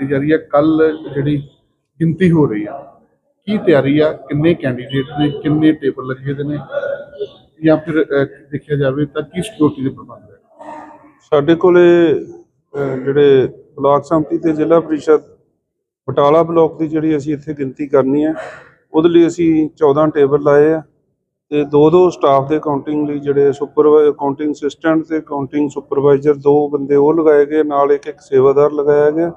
ਕੀਤੀ ਜਾ ਰਹੀ ਹੈ ਕੱਲ ਜਿਹੜੀ ਗਿਣਤੀ ਹੋ ਰਹੀ ਆ ਕੀ ਤਿਆਰੀ ਆ, ਕਿੰਨੇ ਕੈਂਡੀਡੇਟ ਨੇ, ਕਿੰਨੇ ਟੇਬਲ ਲੱਗੇ ਦੇ ਨੇ? ਜਾਂ ਫਿਰ ਦੇਖਿਆ ਜਾਵੇ ਤਾਂ ਕੀ ਸਿਕਿਉਰਿਟੀ ਦੇ ਪ੍ਰਬੰਧ ਹੈ? ਸਾਡੇ ਕੋਲੇ ਜਿਹੜੇ ਬਲਾਕ ਸੰਮਤੀ ਤੇ ਜ਼ਿਲ੍ਹਾ ਪਰਿਸ਼ਦ ਬਟਾਲਾ ਬਲਾਕ ਦੀ ਜਿਹੜੀ ਅਸੀਂ ਇੱਥੇ ਗਿਣਤੀ ਕਰਨੀ ਹੈ, ਉਹਦੇ ਲਈ ਅਸੀਂ 14 ਟੇਬਲ ਲਾਏ ਆ ਤੇ ਦੋ ਦੋ ਸਟਾਫ ਦੇ ਕਾਊਂਟਿੰਗ ਲਈ ਜਿਹੜੇ ਸੁਪਰਵਾਈਜ਼ਰ ਕਾਊਂਟਿੰਗ ਅਸਿਸਟੈਂਟ ਤੇ ਕਾਊਂਟਿੰਗ ਸੁਪਰਵਾਈਜ਼ਰ ਦੋ ਬੰਦੇ ਉਹ ਲਗਾਏ ਗਏ, ਨਾਲ ਇੱਕ ਇੱਕ ਸੇਵਾਦਾਰ ਲਗਾਇਆ ਗਿਆ।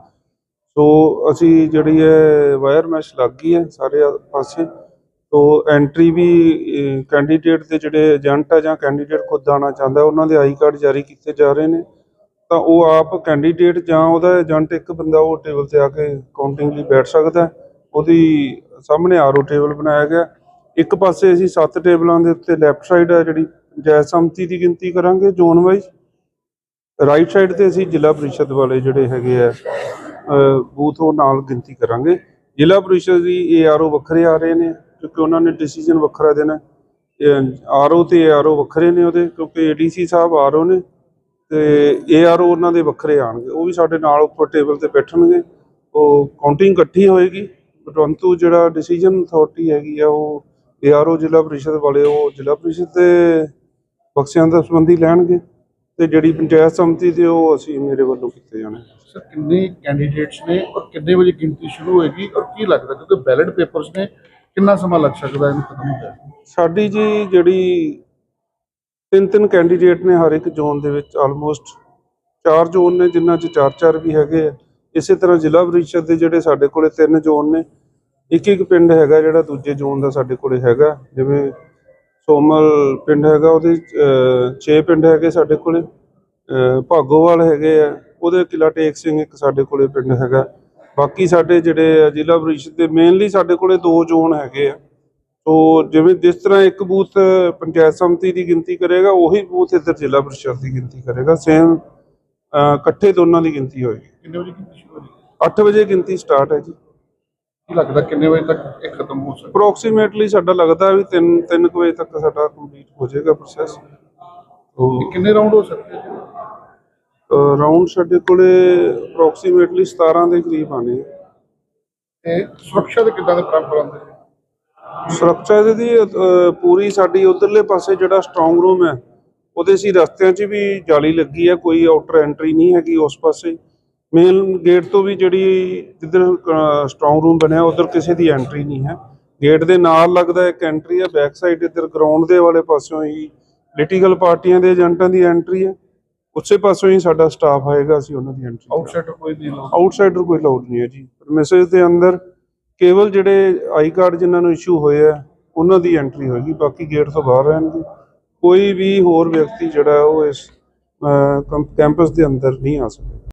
ਸੋ ਅਸੀਂ ਜਿਹੜੀ ਹੈ ਵਾਇਰ ਮੈਸ਼ ਲੱਗ ਗਈ ਹੈ ਸਾਰੇ ਪਾਸੇ, ਤੋ ਐਂਟਰੀ ਵੀ ਕੈਂਡੀਡੇਟ ਦੇ ਜਿਹੜੇ ਏਜੰਟ ਆ ਜਾਂ ਕੈਂਡੀਡੇਟ ਖੁਦ ਆਉਣਾ ਚਾਹੁੰਦਾ ਉਹਨਾਂ ਦੇ ਆਈ ਕਾਰਡ ਜਾਰੀ ਕੀਤੇ ਜਾ ਰਹੇ ਨੇ। ਤਾਂ ਉਹ ਆਪ ਕੈਂਡੀਡੇਟ ਜਾਂ ਉਹਦਾ ਏਜੰਟ ਇੱਕ ਬੰਦਾ ਉਹ ਟੇਬਲ ਤੇ ਆ ਕੇ ਕਾਊਂਟਿੰਗ ਲਈ ਬੈਠ ਸਕਦਾ ਉਹਦੀ ਸਾਹਮਣੇ ਆਰਓ ਟੇਬਲ ਬਣਾਇਆ ਗਿਆ। ਇੱਕ ਪਾਸੇ ਅਸੀਂ ਸੱਤ ਟੇਬਲਾਂ ਦੇ ਉੱਤੇ ਲੈਫਟ ਸਾਈਡ ਆ ਜਿਹੜੀ ਪੰਚਾਇਤ ਸੰਮਤੀ ਦੀ ਗਿਣਤੀ ਕਰਾਂਗੇ ਜ਼ੋਨ ਵਾਈਜ਼ ਰਾਈਟ ਸਾਈਡ ਤੇ ਅਸੀਂ ਜ਼ਿਲ੍ਹਾ ਪ੍ਰੀਸ਼ਦ ਵਾਲੇ ਜਿਹੜੇ ਹੈਗੇ ਆ ਬੂਥ ਉਹ ਨਾਲ ਗਿਣਤੀ ਕਰਾਂਗੇ। ਜ਼ਿਲ੍ਹਾ ਪਰਿਸ਼ਦ ਦੀ ਏਆਰਓ ਵੱਖਰੇ ਆ ਰਹੇ ਨੇ, ਕਿਉਂਕਿ ਉਹਨਾਂ ਨੇ ਡਿਸੀਜਨ ਵੱਖਰਾ ਦੇਣਾ। ਆਰਓ ਤੇ ਏਆਰਓ ਵੱਖਰੇ ਨੇ ਉਹਦੇ, ਕਿਉਂਕਿ ਏਡੀਸੀ ਸਾਹਿਬ ਆਰਓ ਨੇ, ਤੇ ਏਆਰਓ ਉਹਨਾਂ ਦੇ ਵੱਖਰੇ ਆਣਗੇ ਉਹ ਵੀ ਸਾਡੇ ਨਾਲ ਉੱਪਰ ਟੇਬਲ ਤੇ ਬੈਠਣਗੇ। ਉਹ ਕਾਊਂਟਿੰਗ ਇਕੱਠੀ ਹੋਏਗੀ। ਪਰੰਤੂ ਜਿਹੜਾ ਡਿਸੀਜਨ ਅਥਾਰਟੀ ਹੈਗੀ ਆ, ਉਹ ਏਆਰਓ ਜ਼ਿਲ੍ਹਾ ਪਰਿਸ਼ਦ ਵਾਲੇ, ਉਹ ਜ਼ਿਲ੍ਹਾ ਪ੍ਰੀਸ਼ਦ ਦੇ ਬਕਸਿਆਂ ਦਾ ਸੰਬੰਧੀ ਲੈਣਗੇ। ਤੇ ਜਿਹੜੀ ਪੰਚਾਇਤ ਸਮਿਤੀ ਦੇ ਉਹ ਅਸੀਂ ਮੇਰੇ ਵੱਲੋਂ ਕੀਤੇ ਜਾਣੇ। ਸਰ, ਕਿੰਨੇ ਕੈਂਡੀਡੇਟਸ ਨੇ ਔਰ ਕਿੰਨੇ ਵਜੇ ਗਿਣਤੀ ਸ਼ੁਰੂ ਹੋਏਗੀ ਔਰ ਕੀ ਲੱਗਦਾ? ਕਿਉਂਕਿ ਬੈਲਟ ਪੇਪਰਸ ਨੇ ਕਿੰਨਾ ਸਮਾਂ ਲੱਗ ਸਕਦਾ ਇਹਨੂੰ ਖਤਮ ਹੋ ਸਾਡੀ ਜੀ ਜਿਹੜੀ ਤਿੰਨ ਤਿੰਨ ਕੈਂਡੀਡੇਟ ਨੇ ਹਰ ਇੱਕ ਜ਼ੋਨ ਦੇ ਵਿੱਚ ਆਲਮੋਸਟ ਚਾਰ ਜ਼ੋਨ ਨੇ ਜਿਨ੍ਹਾਂ 'ਚ ਚਾਰ ਚਾਰ ਵੀ ਹੈਗੇ ਆ। ਇਸੇ ਤਰ੍ਹਾਂ ਜ਼ਿਲ੍ਹਾ ਪ੍ਰੀਸ਼ਦ ਦੇ ਜਿਹੜੇ ਸਾਡੇ ਕੋਲੇ ਤਿੰਨ ਜ਼ੋਨ ਨੇ ਇੱਕ ਇੱਕ ਪਿੰਡ ਹੈਗਾ ਜਿਹੜਾ ਦੂਜੇ ਜ਼ੋਨ ਦਾ ਸਾਡੇ ਕੋਲੇ ਹੈਗਾ, ਜਿਵੇਂ ਸੋਮਲ ਪਿੰਡ ਹੈਗਾ, ਉਹਦੇ 6 ਪਿੰਡ ਹੈਗੇ ਸਾਡੇ ਕੋਲੇ ਭਾਗੋਵਾਲ ਹੈਗੇ ਆ ਉਹਦੇ ਕਿਲਾ ਟੇਕ ਸਿੰਘ ਇੱਕ ਸਾਡੇ ਕੋਲੇ ਪਿੰਡ ਹੈਗਾ। ਬਾਕੀ ਸਾਡੇ ਜਿਹੜੇ ਜ਼ਿਲ੍ਹਾ ਪਰਿਸ਼ਦ ਦੇ ਮੇਨਲੀ ਸਾਡੇ ਕੋਲੇ ਦੋ ਜ਼ੋਨ ਹੈਗੇ ਆ। ਸੋ ਜਿਵੇਂ ਜਿਸ ਤਰ੍ਹਾਂ ਇੱਕ ਬੂਥ ਪੰਚਾਇਤ ਸਮਿਤੀ ਦੀ ਗਿਣਤੀ ਕਰੇਗਾ ਉਹੀ ਬੂਥ ਇੱਧਰ ਜ਼ਿਲ੍ਹਾ ਪਰਿਸ਼ਦ ਦੀ ਗਿਣਤੀ ਕਰੇਗਾ। ਸੇਮ ਇਕੱਠੇ ਦੋਨਾਂ ਦੀ ਗਿਣਤੀ ਹੋਏਗੀ। ਕਿੰਨੇ ਵਜੇ ਗਿਣਤੀ ਸ਼ੁਰੂ ਹੋਏਗੀ? 8 ਵਜੇ ਗਿਣਤੀ ਸਟਾਰਟ ਹੈ ਜੀ। ਕੀ ਲੱਗਦਾ ਕਿੰਨੇ ਵਜੇ ਤੱਕ ਇਹ ਖਤਮ ਹੋ ਸਕਦਾ? ਅਪਰੋਕਸੀਮੇਟਲੀ ਸਾਡਾ ਲੱਗਦਾ ਵੀ 3 3 ਵਜੇ ਤੱਕ ਸਾਡਾ ਕੰਪਲੀਟ ਹੋ ਜਾਏਗਾ ਪ੍ਰੋਸੈਸ ਕਿੰਨੇ ਰਾਉਂਡ ਹੋ ਸਕਦੇ ਜੀ? ਰਾਉਂਡ ਸਾਡੇ ਕੋਲੇ ਅਪਰੋਕਸੀਮੇਟਲੀ 17 ਦੇ ਕਰੀਬ ਆਣੇ ਆ। ਤੇ ਸੁਰੱਖਿਆ ਦੇ ਕਿੱਦਾਂ ਦੇ ਪ੍ਰਬੰਧ ਨੇ? ਸੁਰੱਖਿਆ ਦੀ ਅਹ, ਪੂਰੀ ਸਾਡੀ ਉਧਰਲੇ ਪਾਸੇ ਜਿਹੜਾ ਸਟਰੋਂਗ ਰੂਮ ਹੈ ਉਹਦੇ ਸੀ ਰਸਤਿਆਂ 'ਚ ਵੀ ਜਾਲੀ ਲੱਗੀ ਹੈ ਕੋਈ ਆਊਟਰ ਐਂਟਰੀ ਨਹੀਂ ਹੈਗੀ ਉਸ ਪਾਸੇ। ਮੇਨ ਗੇਟ ਤੋਂ ਵੀ ਜਿਹੜੀ ਜਿੱਧਰ ਸਟਰੋਂਗ ਰੂਮ ਬਣਿਆ ਉਧਰ ਕਿਸੇ ਦੀ ਐਂਟਰੀ ਨਹੀਂ ਹੈ। ਗੇਟ ਦੇ ਨਾਲ ਲੱਗਦਾ ਇੱਕ ਐਂਟਰੀ ਹੈ ਬੈਕ ਸਾਈਡ ਇੱਧਰ ਗਰਾਊਂਡ ਦੇ ਵਾਲੇ ਪਾਸਿਓਂ ਹੀ ਪੋਲੀਟੀਕਲ ਪਾਰਟੀਆਂ ਦੇ ਏਜੰਟਾਂ ਦੀ ਐਂਟਰੀ ਹੈ। ਉਸੇ ਪਾਸਿਓਂ ਹੀ ਸਾਡਾ ਸਟਾਫ ਆਏਗਾ ਅਸੀਂ ਉਹਨਾਂ ਦੀ ਐਂਟਰੀ ਆਊਟਸਾਈਡਰ ਕੋਈ ਨਹੀਂ ਲਾਉਂਦਾ। ਆਊਟਸਾਈਡਰ ਕੋਈ ਲਾਉਡ ਨਹੀਂ ਹੈ ਜੀ। ਮੈਸੇਜ ਦੇ ਅੰਦਰ ਕੇਵਲ ਜਿਹੜੇ ਆਈ ਕਾਰਡ ਜਿਨ੍ਹਾਂ ਨੂੰ ਇਸ਼ੂ ਹੋਏ ਆ ਉਹਨਾਂ ਦੀ ਐਂਟਰੀ ਹੋਏਗੀ ਬਾਕੀ ਗੇਟ ਤੋਂ ਬਾਹਰ ਰਹਿਣਗੇ। ਕੋਈ ਵੀ ਹੋਰ ਵਿਅਕਤੀ ਜਿਹੜਾ ਹੈ ਉਹ ਇਸ ਕੈਂਪਸ ਦੇ ਅੰਦਰ ਨਹੀਂ ਆ ਸਕਦਾ।